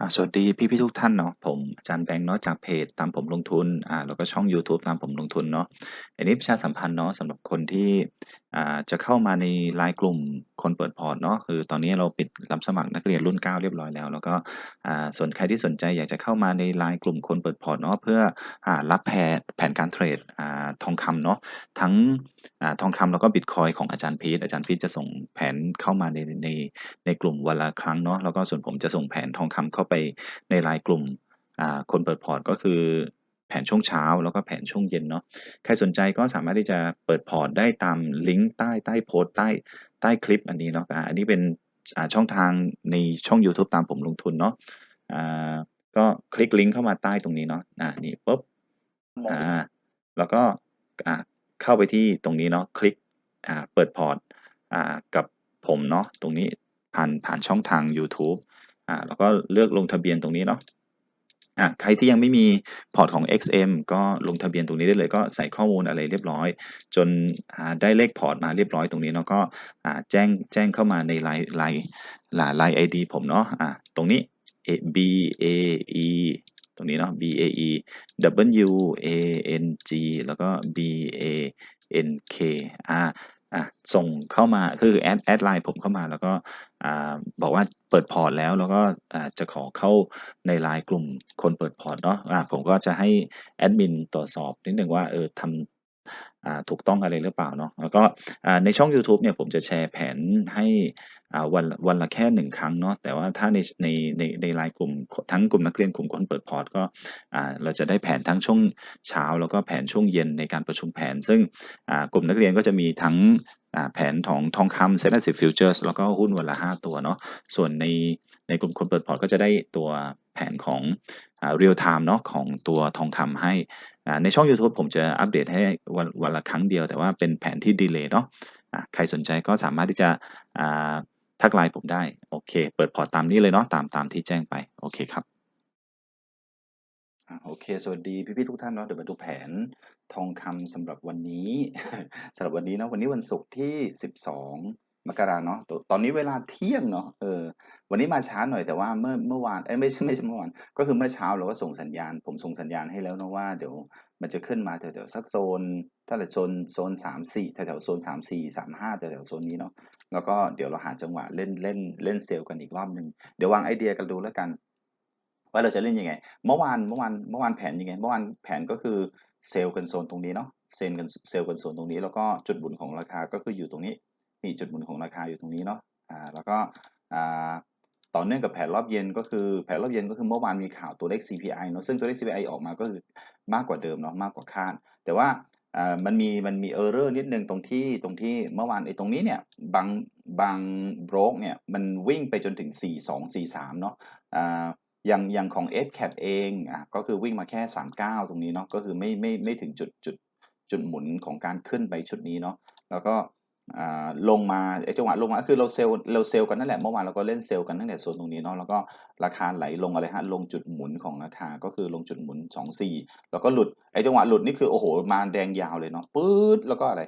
อ่าสวัสดีพี่ๆทุกท่านเนาะผมอาจารย์แบงค์เนาะจากเพจตามผมลงทุนอ่าแล้วก็ช่องยูทูบตามผมลงทุนเนาะอันนี้ประชาสัมพันธ์เนาะสำหรับคนที่อ่าจะเข้ามาในไลน์กลุ่มคนเปิดพอร์ตเนาะคือตอนนี้เราปิดรับสมัครนักเรียนรุ่น 9 เรียบร้อยแล้ว แล้วก็อ่าส่วนใครที่สนใจอยากจะเข้ามาในไลน์กลุ่มคนเปิดพอร์ตเนาะเพื่ออ่ารับแผนแผนการเทรดอ่าทองคำเนาะทั้งอ่าทองคำแล้วก็บิตคอยของอาจารย์พีทอาจารย์พีทจะส่งแผนเข้ามาในในในกลุ่มวันละครั้งเนาะแล้วก็ส่วนผมจะส่งแผนทองคำเข้าไปในไลน์กลุ่มคนเปิดพอร์ตก็คือแผนช่วงเช้าแล้วก็แผนช่วงเย็นเนาะใครสนใจก็สามารถที่จะเปิดพอร์ตได้ตามลิงก์ใต้ใต้โพสต์ใต้ใต้คลิปอันนี้เนาะอันนี้เป็นช่องทางในช่อง YouTube ตามผมลงทุนเนาะอ่าก็คลิกลิงก์เข้ามาใต้ตรงนี้เนาะอ่านี่ปุ๊บอ่าแล้วก็อ่าเข้าไปที่ตรงนี้เนาะคลิกอ่าเปิดพอร์ตอ่ากับผมเนาะตรงนี้ผ่านผ่านช่องทาง YouTube อ่าแล้วก็เลือกลงทะเบียนตรงนี้เนาะอ่าใครที่ยังไม่มีพอร์ตของ XM ก็ลงทะเบียนตรงนี้ได้เลยก็ใส่ข้อมูลอะไรเรียบร้อย จนได้เลขพอร์ตมาเรียบร้อยตรงนี้เนาะก็แจ้งแจ้งเข้ามาในไลน์ไลน์ไลน์ไอดีผมเนาะอ่าตรงนี้ B A E ตรงนี้เนาะ B A E W A N G แล้วก็ B A N K อ่า อะส่งเข้ามาคือแอดแอดไลน์ผมเข้ามาแล้วก็อ่าบอกว่าเปิดพอร์ตแล้วแล้วก็อ่าจะขอเข้าในไลน์กลุ่มคนเปิดพอร์ตเนาะอ่าผมก็จะให้แอดมินตรวจสอบนิดหนึ่งว่าเออทำ ถูกต้องอะไรหรือเปล่าเนาะแล้วก็ในช่อง YouTube เนี่ยผมจะแชร์แผนให้วันวันละแค่หนึ่งครั้งเนาะแต่ว่าถ้าในในในในไลน์กลุ่มทั้งกลุ่มนักเรียนกลุ่มคนเปิดพอร์ตก็เราจะได้แผนทั้งช่วงเช้า แล้วก็แผนช่วงเย็นในการประชุมแผน ซึ่งกลุ่มนักเรียนก็จะมีทั้งแผนของทองคำเซ็นต์สิบฟิวเจอร์สแล้วก็หุ้นวันละ 5 ตัวเนาะส่วนในในกลุ่มคนเปิดพอร์ตก็จะได้ตัวแผนของเรียลไทม์เนาะของตัวทองคำให้ ในช่อง YouTube ผมจะอัปเดตให้วันวันละครั้งเดียว แต่ว่าเป็นแผนที่ดีเลย์เนาะใครสนใจก็สามารถที่จะทักไลน์ผมได้ โอเค เปิดพอร์ตตามนี้เลยเนาะตามตามที่แจ้งไป โอเคครับโอเค สวัสดีพี่ๆทุกท่านเนาะเดี๋ยวมาดูแผนทองคำสำหรับวันนี้สำหรับวันนี้เนาะวันนี้วันศุกร์ที่ 12 มกราเนาะตอนนี้เวลาเที่ยงเนาะเออวันนี้มาช้าหน่อยแต่ว่าเมื่อเมื่อวานเอ้ยไม่ใช่ไม่ใช่เมื่อวานก็คือเมื่อเช้าเราก็ส่งสัญญาณ ผมส่งสัญญาณให้แล้วเนาะว่าเดี๋ยวมันจะขึ้นมาแถวๆสักโซนถ้าแหละโซนโซนสามสี่แถวๆโซนสามสี่สามห้าแถวๆโซนนี้เนาะแล้วก็เดี๋ยวเราหาจังหวะเล่นเล่นเล่นเซลล์กันอีกรอบหนึ่งเดี๋ยววางไอเดียกันดูแล้วกัน ว่าเราจะเล่นยังไง เมื่อวานเมื่อวานเมื่อวานแผนยังไง เมื่อวานแผนก็คือเซลล์กันโซนตรงนี้เนาะเซลล์กันเซลล์กันโซนตรงนี้ แล้วก็จุดหมุนของราคาก็คืออยู่ตรงนี้ นี่จุดหมุนของราคาอยู่ตรงนี้เนาะอ่าแล้วก็อ่าต่อเนื่องกับแผนรอบเย็นก็คือแผนรอบเย็นก็คือเมื่อวานมีข่าวตัวเลข CPI เนาะซึ่งตัวเลข CPI ออกมาก็คือมากกว่าเดิมเนาะมากกว่าคาด แต่ว่าอ่ามันมีมันมี error นิดนึงตรงที่ตรงที่เมื่อวานไอ้ตรงนี้เนี่ยบางบางบรกเนี่ยมันวิ่งไปจนถึง 42 43 เนาะอ่าอย่างอย่างของ SCAP เองอะก็คือวิ่งมาแค่ 39 ตรงนี้เนาะก็คือไม่ไม่ไม่ถึงจุดจุดจุดหมุนของการขึ้นไปชุดนี้เนาะแล้วก็ ลงมาไอ้จังหวะลงมาคือเราเซลล์เราเซลล์กันนั่นแหละเมื่อวานเราก็เล่นเซลล์กันตั้งแต่โซนตรงนี้เนาะแล้วก็ราคาไหลลงอะไรฮะลงจุดหมุนของราคาก็คือลงจุดหมุน 24 แล้วก็หลุดไอ้จังหวะหลุดนี่คือโอ้โหมาแดงยาวเลยเนาะปื๊ดแล้วก็อะไร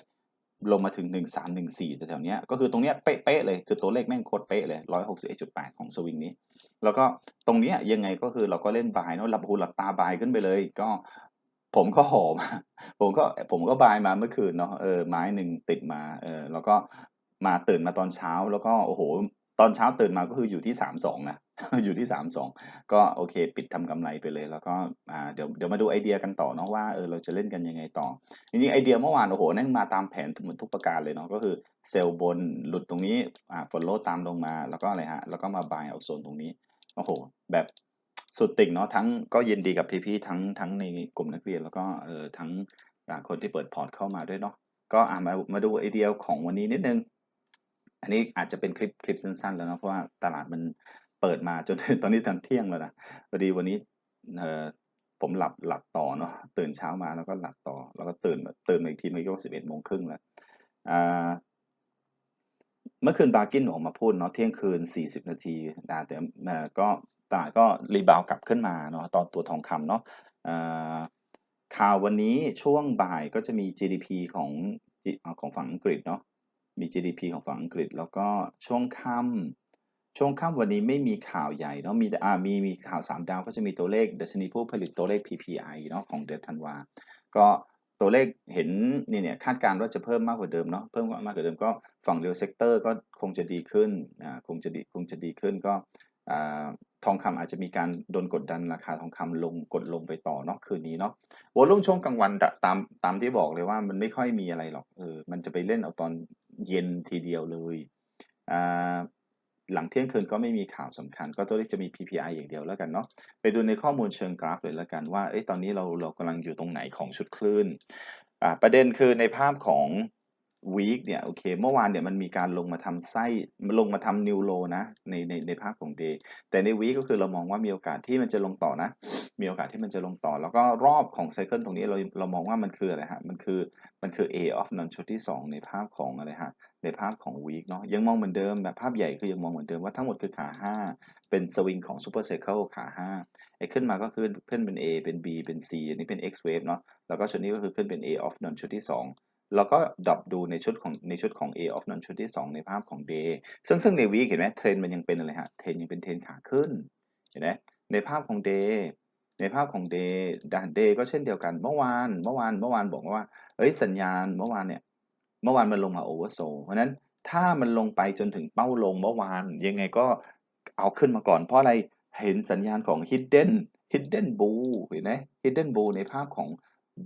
ลงมาถึง 1314แถวๆเนี้ยก็คือตรงเนี้ยเป๊ะๆเลยคือตัวเลขแม่งโคตรเป๊ะเลย161.8 ของสวิงนี้ แล้วก็ตรงเนี้ยยังไงก็คือเราก็เล่นบายเนาะหลับหูหลับตาบายขึ้นไปเลย ก็ ผมก็หอมผมก็ผมก็บายมาเมื่อคืนเนาะเออไม้หนึ่งติดมาเออแล้วก็มาตื่นมาตอนเช้าแล้วก็โอ้โห ตอนเช้าตื่นมาก็คืออยู่ที่32นะอยู่ที่32ก็โอเค ปิดทำกำไรไปเลย แล้วก็อ่าเดี๋ยวเดี๋ยวมาดูไอเดียกันต่อเนาะว่าเออเราจะเล่นกันยังไงต่อจริงๆไอเดียเมื่อวานโอ้โหนั่งมาตามแผนเหมือนทุกประการเลยเนาะก็คือเซลล์บนหลุดตรงนี้อ่าฟอลโล่ตามลงมาแล้วก็อะไรฮะแล้วก็มาบายเอาโซนตรงนี้โอ้โห แบบ สุดติ่งเนาะทั้งก็ยินดีกับพี่ๆทั้งทั้งในกลุ่มนักเรียนแล้วก็เออทั้งคนที่เปิดพอร์ตเข้ามาด้วยเนาะก็อ่ามามาดูไอเดียของวันนี้นิดนึง อันนี้อาจจะเป็นคลิปคลิปสั้นๆ แล้วเนาะเพราะว่าตลาดมันเปิดมาจนตอนนี้ตอนเที่ยงแล้วนะพอดีวันนี้เออผมหลับหลับต่อเนาะตื่นเช้ามาแล้วก็หลับต่อ แล้วก็ตื่นตื่นอีกทีเมื่อกี้ก็สิบเอ็ดโมงครึ่งแล้วอ่าเมื่อคืนบาร์กินออกมาพูดเนาะเที่ยงคืน 40 นาทีนะแต่ก็ ตลาดก็รีบาวกลับขึ้นมาเนาะตอนตัวทองคำเนาะข่าววันนี้ช่วงบ่ายก็จะมี GDP ของของฝั่งอังกฤษเนาะมี GDP ของฝั่งอังกฤษ แล้วก็ช่วงค่ำช่วงค่ำวันนี้ไม่มีข่าวใหญ่เนาะมีอ่ามีมีข่าว3ดาวก็จะมีตัวเลขดัชนีผู้ผลิตตัวเลข PPI เนาะของเดือนธันวา ก็ตัวเลขเห็นนี่เนี่ยคาดการณ์ว่าจะเพิ่มมากกว่าเดิมเนาะเพิ่มมากกว่าเดิมก็ฝั่งเรียลเซกเตอร์ก็คงจะดีขึ้นอ่าคงจะดีคงจะดีขึ้นก็อ่า ทองคำอาจจะมีการโดนกดดันราคาทองคำลงกดลงไปต่อเนาะคืนนี้เนาะวอลุ่มช่วงกลางวันตตามตามที่บอกเลยว่ามันไม่ค่อยมีอะไรหรอกเออมันจะไปเล่นเอาตอนเย็นทีเดียวเลยอ่าหลังเที่ยงคืนก็ไม่มีข่าวสำคัญ ก็ตัวเลขจะมี PPI อย่างเดียวแล้วกันเนาะไปดูในข้อมูลเชิงกราฟเลยแล้วกันว่าเอ้ตอนนี้เราเรากำลังอยู่ตรงไหนของชุดคลื่นอ่าประเด็นคือในภาพของ week เนี่ยโอเค เมื่อวานเนี่ยมันมีการลงมาทำไส้มันลงมาทำ new low นะในในในภาพของ day แต่ใน week ก็คือเรามองว่ามีโอกาสที่มันจะลงต่อนะ มีโอกาสที่มันจะลงต่อ แล้วก็รอบของไซเคิลตรงนี้เราเรามองว่ามันคืออะไรฮะมันคือมันคือ A of non ชุดที่ 2 ในภาพของอะไรฮะในภาพของ week เนาะยังมองเหมือนเดิมแบบภาพใหญ่คือยังมองเหมือนเดิมว่าทั้งหมดคือขา 5 เป็นสวิงของ super cycle ขา 5 ไอ้ขึ้นมาก็คือขึ้นเป็น A เป็น B เป็น C อันนี้เป็น X wave เนาะแล้วก็ชุดนี้ก็คือขึ้นเป็น A of non ชุดที่ 2 แล้วก็ดับดูในชุดของในชุดของ A of non ชุดที่ 2 ในภาพของ day ซึ่งซึ่งใน week เห็นไหมเทรนมันยังเป็นอะไรฮะเทรนยังเป็นเทรนขาขึ้นเห็นไหมในภาพของ day ในภาพของ day ด day ก็เช่นเดียวกันเมื่อวานเมื่อวานเมื่อวานบอกว่าเอ้ยสัญญาณเมื่อวานเนี่ยเมื่อวานมันลงมา oversold เพราะนั้นถ้ามันลงไปจนถึงเป้าลงเมื่อวาน ยังไงก็เอาขึ้นมาก่อน เพราะอะไรเห็นสัญญาณของ hidden hidden bull เห็นไหม hidden bull ในภาพของ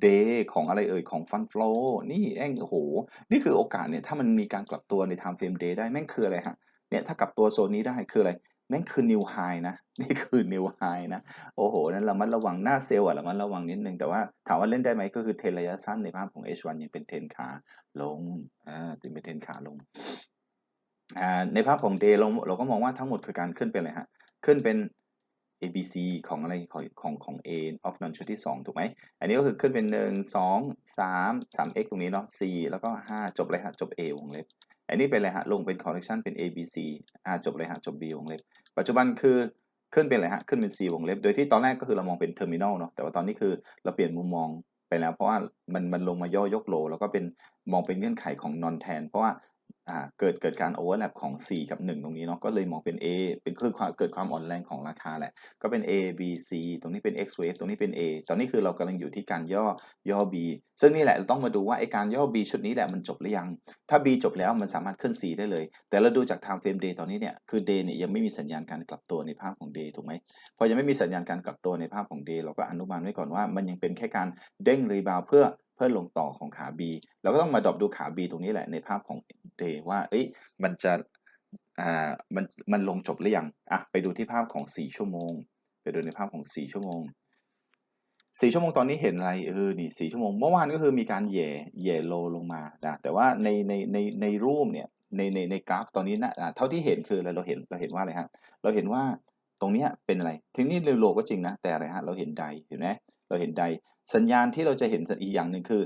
day ของอะไรเอ่ยของ fund flow นี่แองโอ้โห นี่คือโอกาสเนี่ยถ้ามันมีการกลับตัวใน time frame day ได้แม่งคืออะไรฮะเนี่ยถ้ากลับตัวโซนนี้ได้คืออะไรแม่งคือ new high นะนี่คือ new high นะโอ้โหนั้นเรามันระวังหน้าเซลล์อะเรามันระวังนิดนึงแต่ว่าถามว่าเล่นได้ไหมก็คือเทรนระยะสั้นในภาพของ H1 ยังเป็นเทนขาลงอ่าจึงเป็นเทนขาลงอ่าในภาพของ day เราเราก็มองว่าทั้งหมดคือการขึ้นเป็นอะไรฮะขึ้นเป็น ABC ของอะไรของของของ A of non ชุดที่ 2 ถูกไหม อันนี้ก็คือขึ้นเป็น 1 2 3 3x ตรงนี้เนาะ C แล้วก็ 5 จบเลยฮะ จบ A วงเล็บ อันนี้เป็นอะไรฮะ ลงเป็น correction เป็น A B C อ่าจบเลยฮะ จบ B วงเล็บ ปัจจุบันคือขึ้นเป็นอะไรฮะ ขึ้นเป็น C วงเล็บ โดยที่ตอนแรกก็คือเรามองเป็น terminal เนาะ แต่ว่าตอนนี้คือเราเปลี่ยนมุมมองไปแล้ว เพราะว่ามันมันลงมาย่อยกโล แล้วก็เป็นมองเป็นเงื่อนไขของ non tan เพราะว่าอ่า เกิดเกิดการ overlap ของ 4 กับ 1 ตรงนี้เนาะก็เลยมองเป็น A เป็นคือความเกิดความอ่อนแรงของราคาแหละ ก็เป็น A B C ตรงนี้เป็น X wave ตรงนี้เป็น A ตอนนี้คือเรากำลังอยู่ที่การย่อย่อ B ซึ่งนี่แหละเราต้องมาดูว่าไอการย่อ B ชุดนี้แหละมันจบหรือยัง ถ้า B จบแล้วมันสามารถขึ้น C ได้เลย แต่เราดูจาก time frame day ตอนนี้เนี่ยคือ day เนี่ยยังไม่มีสัญญาณการกลับตัวในภาพของ day ถูกไหมพอยังไม่มีสัญญาณการกลับตัวในภาพของ day เราก็อนุมานไว้ก่อนว่า มันยังเป็นแค่การเด้งรีบาวเพื่อ เพื่อลงต่อของขา B เราก็ต้องมาดรอปดูขา B ตรงนี้แหละในภาพของ day ว่า เอ้ยมันจะอ่ามันมันลงจบหรือยังอะไปดูที่ภาพของ 4 ชั่วโมง ไปดูในภาพของ 4 ชั่วโมง 4 ชั่วโมงตอนนี้เห็นอะไรเออนี่4ชั่วโมงเมื่อวานก็คือมีการแย่แย่โลลงมานะแต่ว่าในในในในรูปเนี่ยในในในกราฟตอนนี้นะเท่าที่เห็นคืออะไรเราเห็นเราเห็นว่าอะไรฮะเราเห็นว่าตรงนี้เป็นอะไรถึงนี่เรโลก็จริงนะ แต่อะไรฮะเราเห็นไดเห็นไหม เราเห็นไดสัญญาณที่เราจะเห็นอีกอย่างหนึ่งคือ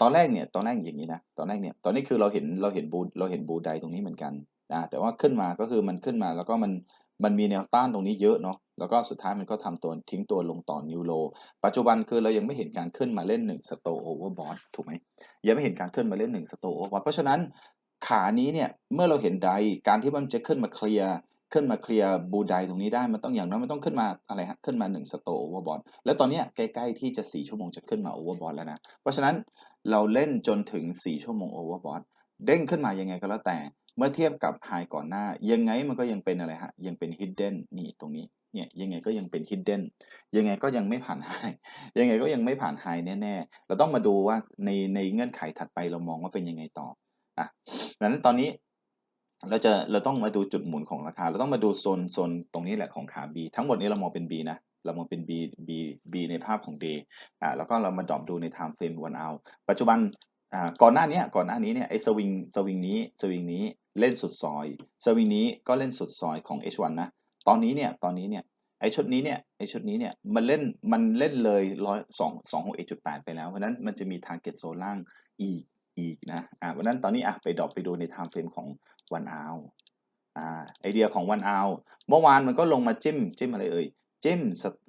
ตอนแรกเนี่ยตอนแรกอย่างนี้นะตอนแรกเนี่ยตอนนี้คือเราเห็นเราเห็นบูเราเห็นบูไดตรงนี้เหมือนกันอ่าแต่ว่าขึ้นมาก็คือมันขึ้นมาแล้วก็มันมันมีแนวต้านตรงนี้เยอะเนาะแล้วก็สุดท้ายมันก็ทำตัวทิ้งตัวลงต่อนิวโล ปัจจุบันคือเรายังไม่เห็นการขึ้นมาเล่น1 Stow Overbought ถูกไหมยังไม่เห็นการขึ้นมาเล่น1 Stow Overbought เพราะฉะนั้นขานี้เนี่ยเมื่อเราเห็นไดการที่มันจะขึ้นมาเคลียร์ ขึ้นมาเคลียร์บูไดตรงนี้ได้มันต้องอย่างน้อยมันต้องขึ้นมาอะไรฮะขึ้นมา1 Stow Overbought แล้วตอนนี้ใกล้ๆที่จะ 4 ชั่วโมงจะขึ้นมา Overbought แล้วนะ เพราะฉะนั้นเราเล่นจนถึง 4 ชั่วโมง Overbought เด้งขึ้นมายังไงก็แล้วแต่ เมื่อเทียบกับไฮก่อนหน้า ยังไงมันก็ยังเป็นอะไรฮะยังเป็น hidden นี่ตรงนี้เนี่ยยังไงก็ยังเป็น hidden ยังไงก็ยังไม่ผ่านไฮยังไงก็ยังไม่ผ่านไฮแน่ๆเราต้องมาดูว่าในในเงื่อนไขถัดไปเรามองว่าเป็นยังไงต่ออะดังนั้นตอนนี้ เราจะเราต้องมาดูจุดหมุนของราคา เราต้องมาดูโซนโซนตรงนี้แหละของขา B ทั้งหมดนี้เรามองเป็น B นะเรามองเป็น B B B ในภาพของ day อ่าแล้วก็เรามาดรอปดูใน time frame one hour ปัจจุบันอ่าก่อนหน้านี้ก่อนหน้านี้เนี่ยไอ้สวิงสวิงนี้สวิงนี้เล่นสุดซอยสวิงนี้ก็เล่นสุดซอยของ H1 นะตอนนี้เนี่ยตอนนี้เนี่ยไอชุดนี้เนี่ยไอชุดนี้เนี่ยมันเล่นมันเล่นเลยร้อยสองสองหกเอ็ดจุดแปดไปแล้วเพราะนั้นมันจะมี target โซนล่างอีกอีกนะอ่าเพราะนั้นตอนนี้อะไปดรอปไปดูใน time frame ของ one hour อ่าไอเดียของ one hour เมื่อวานมันก็ลงมาจิ้มจิ้มอะไรเอ่ยจิ้ม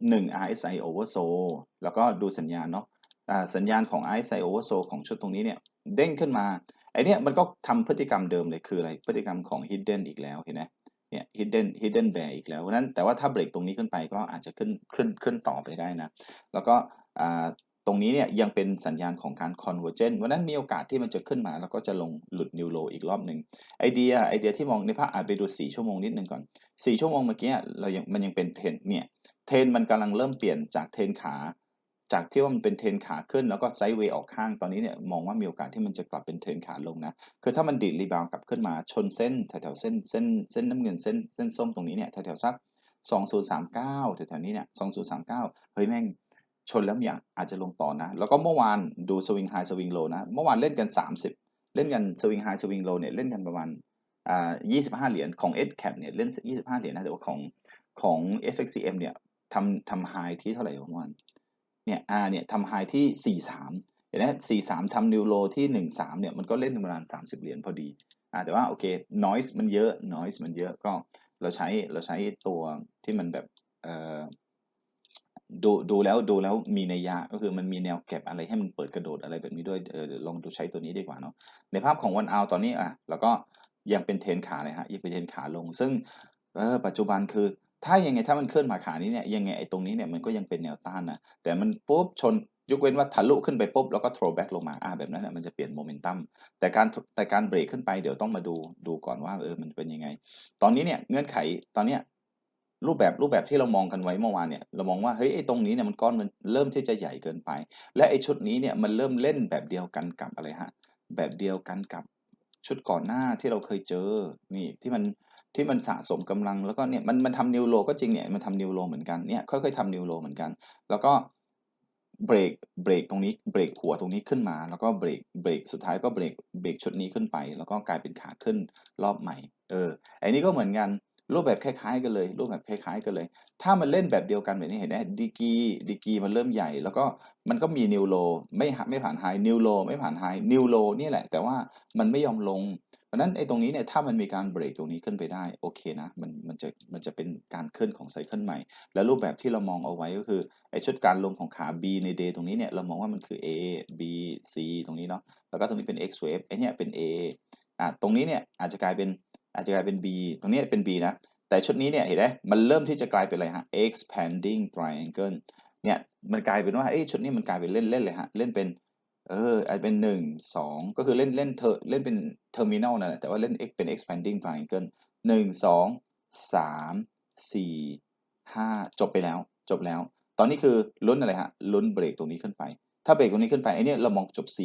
หนึ่ง RSI oversold แล้วก็ดูสัญญาณเนาะอ่าสัญญาณของ RSI oversold ของชุดตรงนี้เนี่ยเด้งขึ้นมาไอเนี้ยมันก็ทำพฤติกรรมเดิมเลยคืออะไรพฤติกรรมของ hidden อีกแล้วเห็นไหมเนี่ย hidden hidden bear อีกแล้วเพราะฉะนั้นแต่ว่าถ้าเบรกตรงนี้ขึ้นไปก็อาจจะขึ้นขึ้นขึ้นต่อไปได้นะ แล้วก็อ่า ตรงนี้เนี่ยยังเป็นสัญญาณของการ convergence เพราะฉะนั้นมีโอกาสที่มันจะขึ้นมา แล้วก็จะลงหลุด new low อีกรอบหนึ่งไอเดียไอเดียที่มองในภาพอาจไปดู 4 ชั่วโมงนิดนึงก่อน 4 ชั่วโมงเมื่อกี้เรายังมันยังเป็นเทรนเนี่ยเทรนมันกำลังเริ่มเปลี่ยนจากเทรนขา จากที่ว่ามันเป็นเทรนขาขึ้นแล้วก็ไซด์เวย์ออกข้างตอนนี้เนี่ยมองว่ามีโอกาสที่มันจะกลับเป็นเทรนขาลงนะคือถ้ามันดีดรีบาวกลับขึ้นมาชนเส้นแถวๆเส้นเส้นเส้นน้ำเงินเส้นเส้นส้มตรงนี้เนี่ยแถวๆสัก2039แถวๆนี้เนี่ย2039 เฮ้ยแม่ง ชนแล้วอย่างอาจจะลงต่อนะ แล้วก็เมื่อวานดูสวิงไฮสวิงโลนะ เมื่อวานเล่นกัน 30 เล่นกันสวิงไฮสวิงโลเนี่ยเล่นกันประมาณอ่า25 เหรียญของ S cap เนี่ยเล่น 25 เหรียญนะแต่ว่าของของ FXCM เนี่ยทำทำไฮที่เท่าไหร่เมื่อวานเนี่ยอ่าเนี่ยทำไฮที่ 43เห็นไหม43ทำนิวโลที่ 13เนี่ยมันก็เล่นประมาณ 30 เหรียญพอดีอ่าแต่ว่าโอเค noise มันเยอะ noise มันเยอะก็เราใช้เราใช้ตัวที่มันแบบเอ่อ ดูดูแล้วดูแล้วมีนัยยะก็คือมันมีแนวเก็บอะไรให้มันเปิดกระโดดอะไรแบบนี้ด้วยเออลองดูใช้ตัวนี้ดีกว่าเนาะในภาพของวันเอาตอนนี้อะแล้วก็ยังเป็นเทนขาเลยฮะยังเป็นเทนขาลง ซึ่งเออปัจจุบันคือถ้ายังไงถ้ามันเคลื่อนมาขานี้เนี่ยยังไงไอ้ตรงนี้เนี่ยมันก็ยังเป็นแนวต้านนะแต่มันปุ๊บชนยกเว้นว่าทะลุขึ้นไปปุ๊บแล้วก็ throw back ลงมาอ่าแบบนั้นน่ะมันจะเปลี่ยนโมเมนตัมแต่การแต่การเบรกขึ้นไปเดี๋ยวต้องมาดูดูก่อนว่าเออมันเป็นยังไง ตอนนี้เนี่ยเงื่อนไขตอนเนี้ย รูปแบบรูปแบบที่เรามองกันไว้เมื่อวานเนี่ยเรามองว่าเฮ้ยไอ้ตรงนี้เนี่ยมันก้อนมันเริ่มที่จะใหญ่เกินไป และไอ้ชุดนี้เนี่ยมันเริ่มเล่นแบบเดียวกันกับอะไรฮะแบบเดียวกันกับชุดก่อนหน้าที่เราเคยเจอนี่ที่มันที่มันสะสมกำลังแล้วก็เนี่ยมันมันทำนิวโลก็จริงเนี่ยมันทำนิวโลเหมือนกันเนี่ยค่อยๆทำนิวโลเหมือนกัน แล้วก็เบรกเบรกตรงนี้เบรกหัวตรงนี้ขึ้นมา แล้วก็เบรกเบรกสุดท้ายก็เบรกเบรกชุดนี้ขึ้นไป แล้วก็กลายเป็นขาขึ้นรอบใหม่เออไอ้นี้ก็เหมือนกัน รูปแบบคล้ายๆกันเลย รูปแบบคล้ายๆกันเลย ถ้ามันเล่นแบบเดียวกันแบบนี้เห็นไหมดีกีดีกีมันเริ่มใหญ่ แล้วก็มันก็มีนิวโลไม่ไม่ผ่านไฮนิวโลไม่ผ่านไฮนิวโลนี่แหละ แต่ว่ามันไม่ยอมลง เพราะนั้นไอ้ตรงนี้เนี่ยถ้ามันมีการเบรกตรงนี้ขึ้นไปได้โอเคนะมันมันจะมันจะเป็นการขึ้นของไซเคิลใหม่ แล้วรูปแบบที่เรามองเอาไว้ก็คือไอ้ชุดการลงของขา B ใน day ตรงนี้เนี่ยเรามองว่ามันคือ A B C ตรงนี้เนาะแล้วก็ตรงนี้เป็น X wave ไอ้เนี่ยเป็น A อะตรงนี้เนี่ยอาจจะกลายเป็น อาจจะกลายเป็น B ตรงนี้เป็น B นะ แต่ชุดนี้เนี่ยเห็นไหมมันเริ่มที่จะกลายเป็นอะไรฮะ expanding triangle เนี่ยมันกลายเป็นว่าเอ้ยชุดนี้มันกลายเป็นเล่นเล่นเลยฮะเล่นเป็นเอออาจเป็นหนึ่งสองก็คือเล่นเล่นเธอเล่นเป็น terminal นั่นแหละแต่ว่าเล่น X เป็น expanding triangle หนึ่งสองสามสี่ห้าจบไปแล้ว จบแล้ว ตอนนี้คือลุ้นอะไรฮะลุ้นเบรกตรงนี้ขึ้นไป ถ้าเบรกตรงนี้ขึ้นไปไอ้เนี่ยเรามองจบ C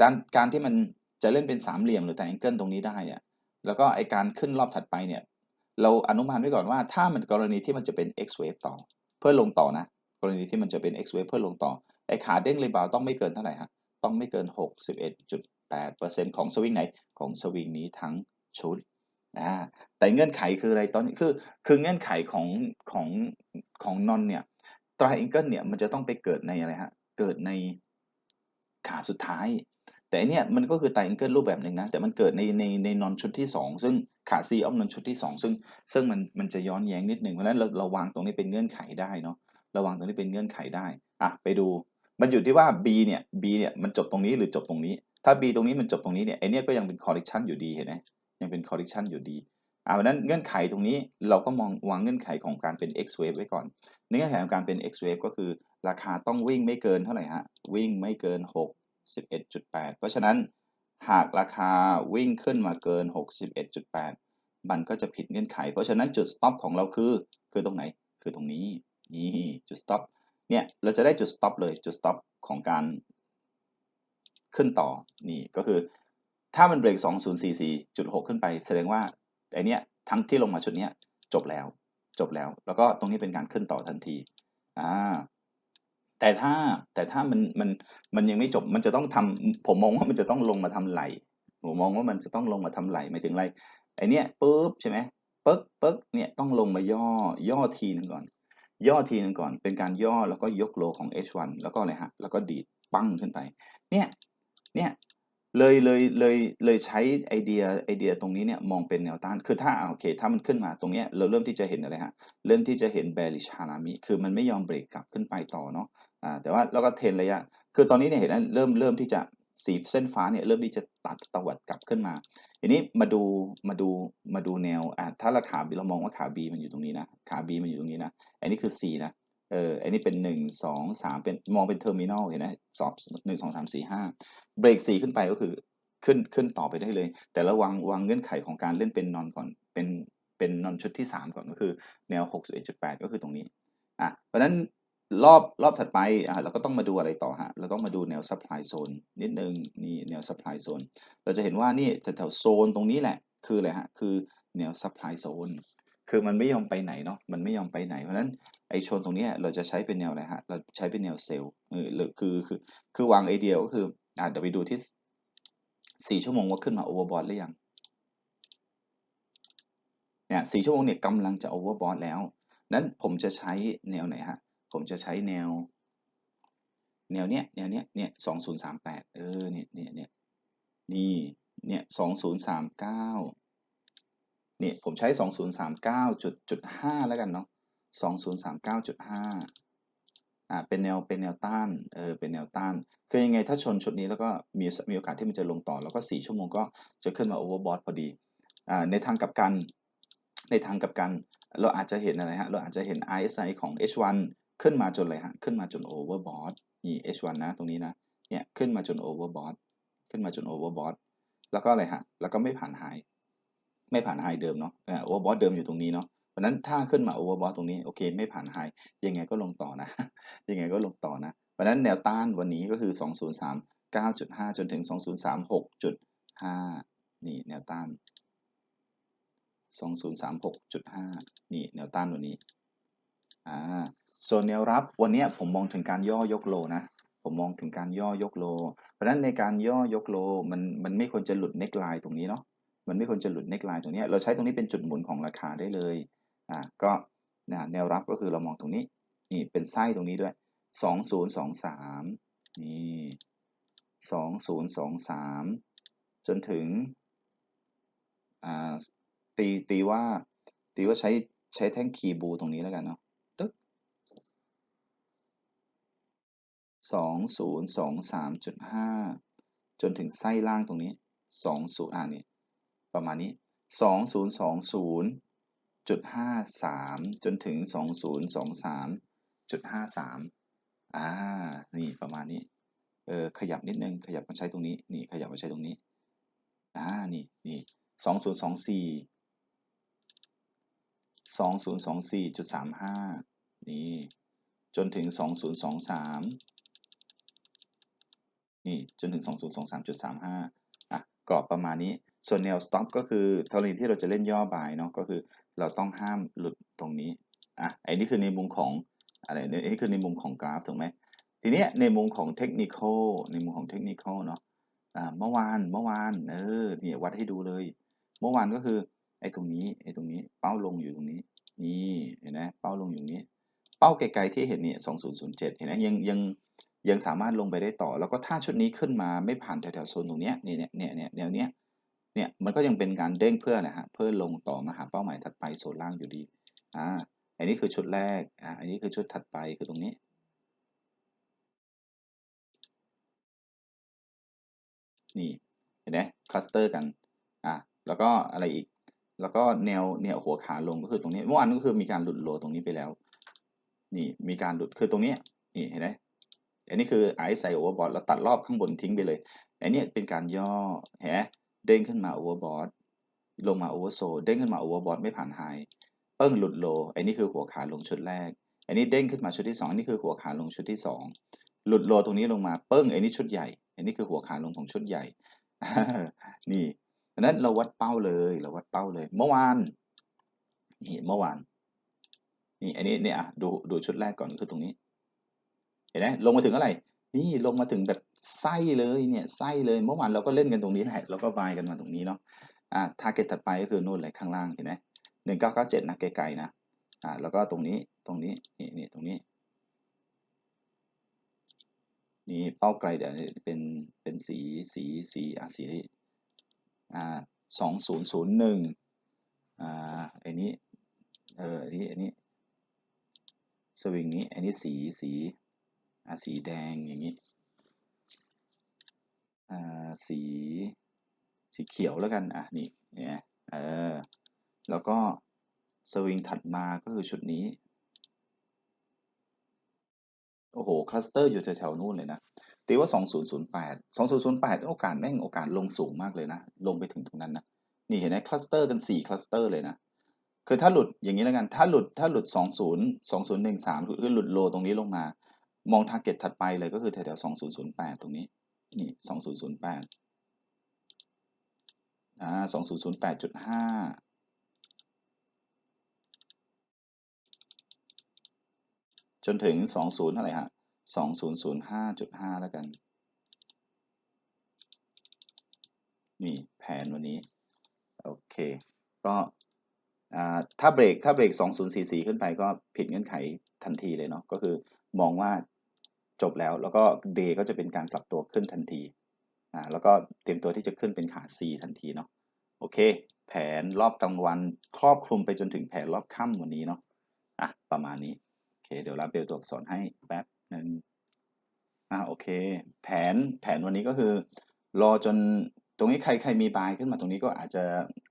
การการที่มันจะเล่นเป็นสามเหลี่ยมหรือ triangle ตรงนี้ได้อะ แล้วก็ไอการขึ้นรอบถัดไปเนี่ยเราอนุมานไว้ก่อนว่าถ้ามันกรณีที่มันจะเป็น x wave ต่อ เพื่อลงต่อนะ กรณีที่มันจะเป็น x wave เพื่อลงต่อไอขาเด้งรีบาวต้องไม่เกินเท่าไหร่ฮะต้องไม่เกิน 61.8%ของสวิงไหนของสวิงนี้ทั้งชุดอ่าแต่เงื่อนไขคืออะไรตอนนี้คือคือเงื่อนไขของของของนอนเนี่ยตราเองเกิลเนี่ยมันจะต้องไปเกิดในอะไรฮะเกิดในขาสุดท้าย แต่อันเนี่ยมันก็คือไตรแองเกิลรูปแบบหนึ่งนะ แต่มันเกิดในในในนอนชุดที่ 2 ซึ่งขาซีออฟนอนชุดที่ 2 ซึ่งซึ่งมันมันจะย้อนแย้งนิดหนึ่งเพราะฉะนั้นเราเราวางตรงนี้เป็นเงื่อนไขได้เนาะเราวางตรงนี้เป็นเงื่อนไขได้อะไปดูมันอยู่ที่ว่า B เนี่ย B เนี่ยมันจบตรงนี้หรือจบตรงนี้ ถ้า B ตรงนี้มันจบตรงนี้เนี่ยไอเนี่ยก็ยังเป็น correction อยู่ดีเห็นไหมยังเป็น correction อยู่ดีอ่าเพราะฉะนั้นเงื่อนไขตรงนี้เราก็มองวางเงื่อนไขของการเป็น X wave ไว้ก่อนเงื่อนไขของการเป็น X wave ก็คือ ราคาต้องวิ่งไม่เกินเท่าไหร่ฮะวิ่งไม่เกิน 6 11.8 เพราะฉะนั้นหากราคาวิ่งขึ้นมาเกิน 61.8 มันก็จะผิดเงื่อนไข เพราะฉะนั้นจุด stop ของเราคือ คือตรงไหน คือตรงนี้ นี่จุด stop เนี่ย เราจะได้จุด stop เลย จุด stop ของการขึ้นต่อ นี่ก็คือ ถ้ามันเบรก 2044.6 ขึ้นไป แสดงว่าไอเนี้ยทั้งที่ลงมาชุดเนี้ยจบแล้ว จบแล้ว แล้วก็ตรงนี้เป็นการขึ้นต่อทันที อ่า แต่ถ้าแต่ถ้ามันมันมันยังไม่จบมันจะต้องทำผมมองว่ามันจะต้องลงมาทำไหลผมมองว่ามันจะต้องลงมาทำไหลหมายถึงอะไรไอเนี้ยปุ๊บใช่ไหมปึ๊กปึ๊กเนี่ยต้องลงมาย่อย่อทีหนึ่งก่อน ย่อทีหนึ่งก่อน เป็นการย่อแล้วก็ยกโลของ H1 แล้วก็อะไรฮะแล้วก็ดีดปั้งขึ้นไป เนี่ยเนี่ย เลยเลยเลยเลยใช้ไอเดียไอเดียตรงนี้เนี่ยมองเป็นแนวต้าน คือถ้าโอเค ถ้ามันขึ้นมาตรงเนี้ยเราเริ่มที่จะเห็นอะไรฮะ เริ่มที่จะเห็น bearish harami คือมันไม่ยอมเบรกกลับขึ้นไปต่อเนาะ อ่า แต่ว่าเราก็เทรนระยะ คือตอนนี้เนี่ยเห็นไหมเริ่มเริ่มที่จะสีเส้นฟ้าเนี่ยเริ่มที่จะตัดตวัดกลับขึ้นมา ทีนี้มาดูมาดูมาดูแนว อะถ้าราขา B เรามองว่าขา B มันอยู่ตรงนี้นะ ขา B มันอยู่ตรงนี้นะ อันนี้คือ C นะ เอออันนี้เป็นหนึ่งสองสามเป็นมองเป็นเทอร์มินอลเห็นไหมสองหนึ่งสองสามสี่ห้าเบรกสีขึ้นไปก็คือขึ้นขึ้นต่อไปได้เลย แต่ระวังวางเงื่อนไขของการเล่นเป็นนอนก่อนเป็นเป็นนอนชุดที่ 3 ก่อนก็คือแนว 61.8 ก็คือตรงนี้อะเพราะนั้นรอบรอบถัดไปอะเราก็ต้องมาดูอะไรต่อฮะเราต้องมาดูแนว supply zone นิดนึงนี่แนว supply zone เราจะเห็นว่านี่แถวโซนตรงนี้แหละคืออะไรฮะคือแนว supply zone คือมันไม่ยอมไปไหนเนาะมันไม่ยอมไปไหนเพราะนั้นไอโซนตรงนี้เราจะใช้เป็นแนวอะไรฮะเราใช้เป็นแนวเซลล์เออหรือคือคือคือวางไอเดียก็คืออะเดี๋ยวไปดูที่ 4 ชั่วโมงว่าขึ้นมา overbought หรือยังเนี่ยสี่ชั่วโมงเนี่ยกำลังจะ overbought แล้วนั้นผมจะใช้แนวไหนฮะผมจะใช้แนว แนวเนี้ยแนวเนี้ยเนี่ยสองศูนย์สามแปดเออเนี่ยเนี่ยเนี่ยนี่เนี่ยสองศูนย์สามเก้า นี่ผมใช้สองศูนย์สามเก้าจุดจุดห้าแล้วกันเนาะสองศูนย์สามเก้าจุดห้าอ่าเป็นแนวเป็นแนวต้านเออเป็นแนวต้านคือยังไงถ้าชนชุดนี้แล้วก็มีมีโอกาสที่มันจะลงต่อ แล้วก็สี่ชั่วโมงก็จะขึ้นมา overbought พอดีอ่าในทางกับกัน ในทางกับกัน เราอาจจะเห็นอะไรฮะ เราอาจจะเห็น RSI ของ H1 ขึ้นมาจนอะไรฮะ ขึ้นมาจน overbought นี่ H1 นะตรงนี้นะ เนี่ยขึ้นมาจน overbought ขึ้นมาจน overbought แล้วก็อะไรฮะ แล้วก็ไม่ผ่าน high ไม่ผ่าน high เดิมเนาะโอ่า overbought เดิมอยู่ตรงนี้เนาะเพราะนั้นถ้าขึ้นมา overbought ตรงนี้โอเคไม่ผ่าน high ยังไงก็ลงต่อนะ ยังไงก็ลงต่อนะ เพราะฉะนั้นแนวต้านวันนี้ก็คือ 203.9.5 จนถึง 2036.5 นี่แนวต้าน 2036.5 นี่แนวต้านวันนี้อ่าส่วนแนวรับวันนี้ผมมองถึงการย่อยกโลนะผมมองถึงการย่อยกโล เพราะฉะนั้นในการย่อยกโลมันมันไม่ควรจะหลุดเน็กไลน์ตรงนี้เนาะ มันไม่ควรจะหลุดเนกไลน์ตรงนี้เราใช้ตรงนี้เป็นจุดหมุนของราคาได้เลยอ่าก็นะแนวรับก็คือเรามองตรงนี้นี่เป็นไส้ตรงนี้ด้วย 2023นี่2023 จนถึงอ่าตีตีว่าตีว่าใช้ใช้แท่งคีย์บูตรงนี้แล้วกันเนาะตึ๊กสองศูนย์สองสามจุดห้าจนถึงไส้ล่างตรงนี้สองศูนย์อ่านี่ ประมาณนี้สองศูนย์สองศูนย์จุดห้าสามจนถึงสองศูนย์สองสามจุดห้าสามอ่า นี่ประมาณนี้ เออ ขยับนิดนึง ขยับมาใช้ตรงนี้ นี่ ขยับมาใช้ตรงนี้ อ่า นี่ นี่สองศูนย์สองสี่สองศูนย์สองสี่จุดสามห้านี่ จนถึงสองศูนย์สองสามนี่ จนถึงสองศูนย์สองสามจุดสามห้าอะ กรอบประมาณนี้ ส่วนแนว stop ก็คือท่านี้ที่เราจะเล่นย่อบายเนาะก็คือเราต้องห้ามหลุดตรงนี้อะไอ้นี่คือในมุมของอะไรนี่คือในมุมของกราฟถูกไหมทีเนี้ยในมุมของเทคนิคอในมุมของเทคนิคอเนาะอ่าเมื่อวานเมื่อวานเออเนี่ยวัดให้ดูเลย เมื่อวานก็คือไอ้ตรงนี้ไอ้ตรงนี้เป้าลงอยู่ตรงนี้ นี่เห็นไหมเป้าลงอยู่นี้ เป้าไกลๆที่เห็นเนี่ย2007เห็นไหมยังยังยังสามารถลงไปได้ต่อ แล้วก็ถ้าชุดนี้ขึ้นมาไม่ผ่านแถวๆโซนตรงเนี้ยนี่เนี่ยเนี่ยเนี่ยแนวเนี้ย เนี่ยมันก็ยังเป็นการเด้งเพื่อนะฮะเพื่อลงต่อมาหาเป้าหมายถัดไปโซนล่างอยู่ดีอ่าอันนี้คือชุดแรกอ่าอันนี้คือชุดถัดไปคือตรงนี้นี่เห็นไหมคลัสเตอร์กันอะแล้วก็อะไรอีก แล้วก็แนวแนวหัวขาลงก็คือตรงนี้เมื่อวานก็คือมีการหลุดโลตรงนี้ไปแล้ว นี่มีการหลุดคือตรงนี้นี่เห็นไหมอันนี้คือไอซ์ไซโอเวอร์บอทเราตัดรอบข้างบนทิ้งไปเลยอันนี้เป็นการย่อเห็นไหม เด้งขึ้นมาโอเวอร์บอทลงมาโอเวอร์โซเด้งขึ้นมาโอเวอร์บอทไม่ผ่านไฮเปิ้งหลุดโลอันนี้คือหัวขาลงชุดแรกอันนี้เด้งขึ้นมาชุดที่สองอันนี้คือหัวขาลงชุดที่สองหลุดโลตรงนี้ลงมาเปิ้งอันนี้ชุดใหญ่อันนี้คือหัวขาลงของชุดใหญ่ นี่เพราะนั้นเราวัดเป้าเลยเราวัดเป้าเลย เมื่อวานนี่เมื่อวานนี่อันนี้เนี่ยดูดูชุดแรกก่อนคือตรงนี้ เห็นไหมลงมาถึงอะไร นี่ลงมาถึงแบบ ไส้เลยเนี่ยไส้เลยเมื่อวานเราก็เล่นกันตรงนี้แหละแล้วก็วายกันมาตรงนี้เนาะอ่าทาร์เก็ตถัดไปก็คือนู่นเลยข้างล่างเห็นไหมหนึ่งเก้าเก้าเจ็ดนะไกลๆนะอ่าแล้วก็ตรงนี้ตรงนี้นี่นี่ตรงนี้นี่เป้าไกลเดี๋ยวเป็นเป็นสีสีสีอ่าสีอ่าสองศูนย์ศูนย์หนึ่งอ่าไอ้นี้เอออันนี้อันนี้สวิงนี้อันนี้สีสีอ่าสีแดงอย่างนี้ สีสีเขียวแล้วกัน อะ นี่เนี่ยเออ แล้วก็สวิงถัดมาก็คือชุดนี้ โอ้โห คลัสเตอร์อยู่แถวๆนู่นเลยนะ ตีว่า 2008 2008 โอกาสแม่งโอกาสลงสูงมากเลยนะ ลงไปถึงตรงนั้นนะ นี่เห็นไหมคลัสเตอร์กัน 4 คลัสเตอร์เลยนะ คือถ้าหลุดอย่างนี้แล้วกัน ถ้าหลุด ถ้าหลุด 20 2013 คือหลุดโลตรงนี้ลงมา มองทาร์เก็ตถัดไปเลยก็คือแถวๆ2008 ตรงนี้ นี่2008อ่า2008.5จนถึง20เท่าไหร่ฮะ2005.5แล้วกัน นี่แผนวันนี้ โอเค ก็อ่าถ้าเบรกถ้าเบรก 2044 ขึ้นไปก็ผิดเงื่อนไขทันทีเลยเนาะก็คือมองว่า จบแล้วแล้วก็เดย์ก็จะเป็นการกลับตัวขึ้นทันทีอ่าแล้วก็เตรียมตัวที่จะขึ้นเป็นขา C ทันทีเนาะโอเค แผนรอบกลางวันครอบคลุมไปจนถึงแผนรอบค่ำวันนี้เนาะอะประมาณนี้โอเคเดี๋ยวรับเบลตัวอักษรให้แป๊บนึ่งอ่าโอเค แผนแผนวันนี้ก็คือ รอจนตรงนี้ใครใครมีบายขึ้นมาตรงนี้ก็อาจจะ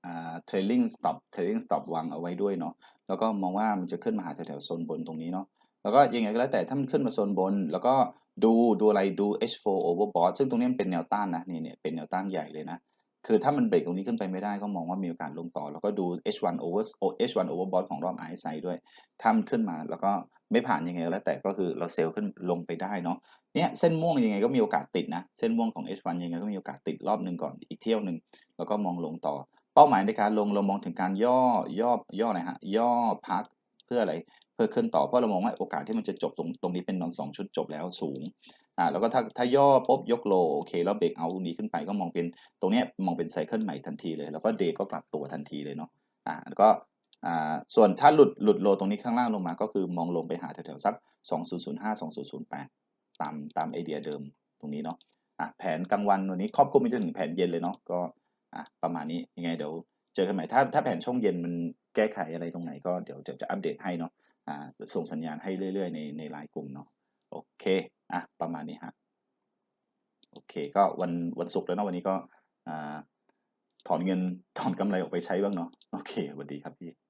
อ่า trailing stop trailing stop วางเอาไว้ด้วยเนาะแล้วก็มองว่ามันจะขึ้นมาหาแถวๆโซนบนตรงนี้เนาะ แล้วก็ยังไงก็แล้วแต่ถ้ามันขึ้นมาโซนบน แล้วก็ดูดูอะไรดู H4 overbought ซึ่งตรงนี้มันเป็นแนวต้านนะนี่เนี่ยเป็นแนวต้านใหญ่เลยนะ คือถ้ามันเบรกตรงนี้ขึ้นไปไม่ได้ก็มองว่ามีโอกาสลงต่อ แล้วก็ดู H1 over H1 overbought ของรอบ RSI ด้วยถ้ามันขึ้นมาแล้วก็ไม่ผ่านยังไงก็แล้วแต่ก็คือเราเซลล์ขึ้นลงไปได้เนาะเนี่ยเส้นม่วงยังไงก็มีโอกาสติดนะ เส้นม่วงของ H1 ยังไงก็มีโอกาสติดรอบหนึ่งก่อนอีกเที่ยวหนึ่งแล้วก็มองลงต่อ เป้าหมายในการลงเรามองถึงการย่อย่อย่ออะไรฮะย่อพักเพื่ออะไร พื่อขึ้นต่อเพราะเรามองว่าโอกาสที่มันจะจบตรงตรงนี้เป็นนอนสองชุดจบแล้วสูงอ่าแล้วก็ถ้าถ้าย่อปุ๊บยกโลโอเคแล้วเบรกเอาตรงนี้ขึ้นไปก็มองเป็นตรงเนี้ยมองเป็นไซเคิลใหม่ทันทีเลย แล้วก็เดก็กลับตัวทันทีเลยเนาะอ่าแล้วก็อ่าส่วนถ้าหลุดหลุดโลตรงนี้ข้างล่างลงมาก็คือมองลงไปหาแถวๆสัก 2005 2008 ตามตามไอเดียเดิมตรงนี้เนาะอะแผนกลางวันวันนี้ครอบคลุมไปจนถึงแผนเย็นเลยเนาะก็อะประมาณนี้ยังไงเดี๋ยวเจอกันใหม่ถ้าถ้าแผนช่วงเย็นมันแก้ไขอะไรตรงไหนก็เดี๋ยวจะจะอัปเดตให้เนาะ ส่งสัญญาณให้เรื่อยๆ ในในไลน์กลุ่มเนาะโอเคอะประมาณนี้ฮะโอเค ก็วันวันศุกร์แล้วเนาะวันนี้ก็อถอนเงินถอนกำไรออกไปใช้บ้างเนาะโอเคสวัสดีครับพี่